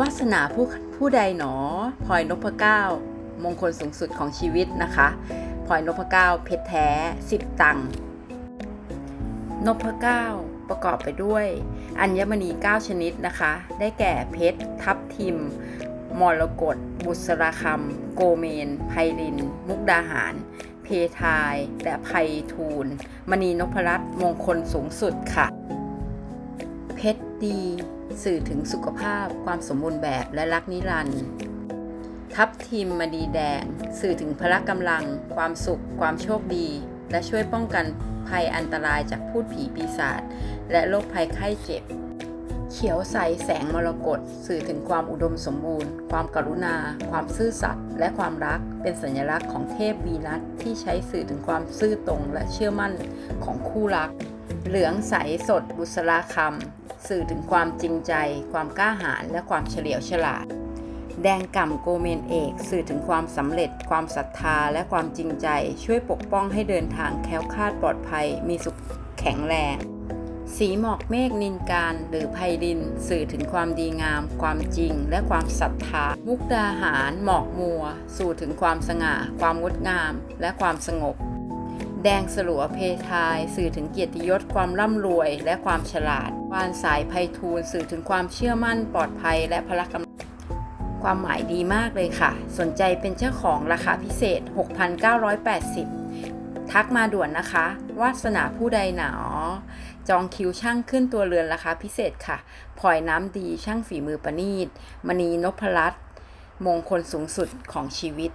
วาสนาผู้ผู้ใดหนอพลอยนพเก้ามงคลสูงสุดของชีวิตนะคะพลอยนพเก้าเพชรแท้10ตังนพเก้าประกอบไปด้วย อัญมณี 9 ชนิดนะคะ ได้แก่เพชร ทับทิม มรกต บุษราคำ โกเมน ไพริน มุกดาหาร เพทาย และไพทูลมณีนพรัตน์มงคลสูงสุดค่ะ เพชรดี สื่อถึงสุขภาพ ความสมบูรณ์แบบและรักนิรันดร์ทับทิมมณีแดง สื่อถึงพละกำลัง ความสุข ความโชคดี และช่วยป้องกันภัยอันตรายจากพูดผีปีศาจและโรคภัยไข้เจ็บ เขียวใสแสงมรกตสื่อถึงความอุดมสมบูรณ์ ความกรุณา ความซื่อสัตย์และความรักเป็นสัญลักษณ์ของเทพวีนัสที่ใช้สื่อถึงความซื่อตรงและเชื่อมั่นของคู่รัก เหลืองใสสดบุษราคำ สื่อถึงความจริงใจ ความกล้าหาญและความเฉลียวฉลาด แดงก่ำโกเมนเอกสื่อถึงความสำเร็จ ความศรัทธาและความจริงใจ ช่วยปกป้องให้เดินทางแคล้วคลาดปลอดภัย มีสุขแข็งแรง สีหมอกเมฆนินการหรือไพริน สื่อถึงความดีงาม ความจริง และความศรัทธา มุกดาหาร หมอกมัวสื่อถึงความสง่า ความงดงาม และความสงบ แดงสลัวเพทาย สื่อถึงเกียรติยศความร่ำรวยและความฉลาดวานสายไพทูลสื่อถึงความเชื่อมั่นปลอดภัยและพละกำลังความหมายดีมากเลยค่ะ สนใจเป็นเจ้าของราคาพิเศษ 6,980 ทักมาด่วนนะคะ วาสนาผู้ใดหนอ จองคิวช่างขึ้นตัวเรือนราคาพิเศษค่ะพลอยน้ำดีช่างฝีมือประณีตมณีนพรัตน์มงคลสูงสุดของชีวิต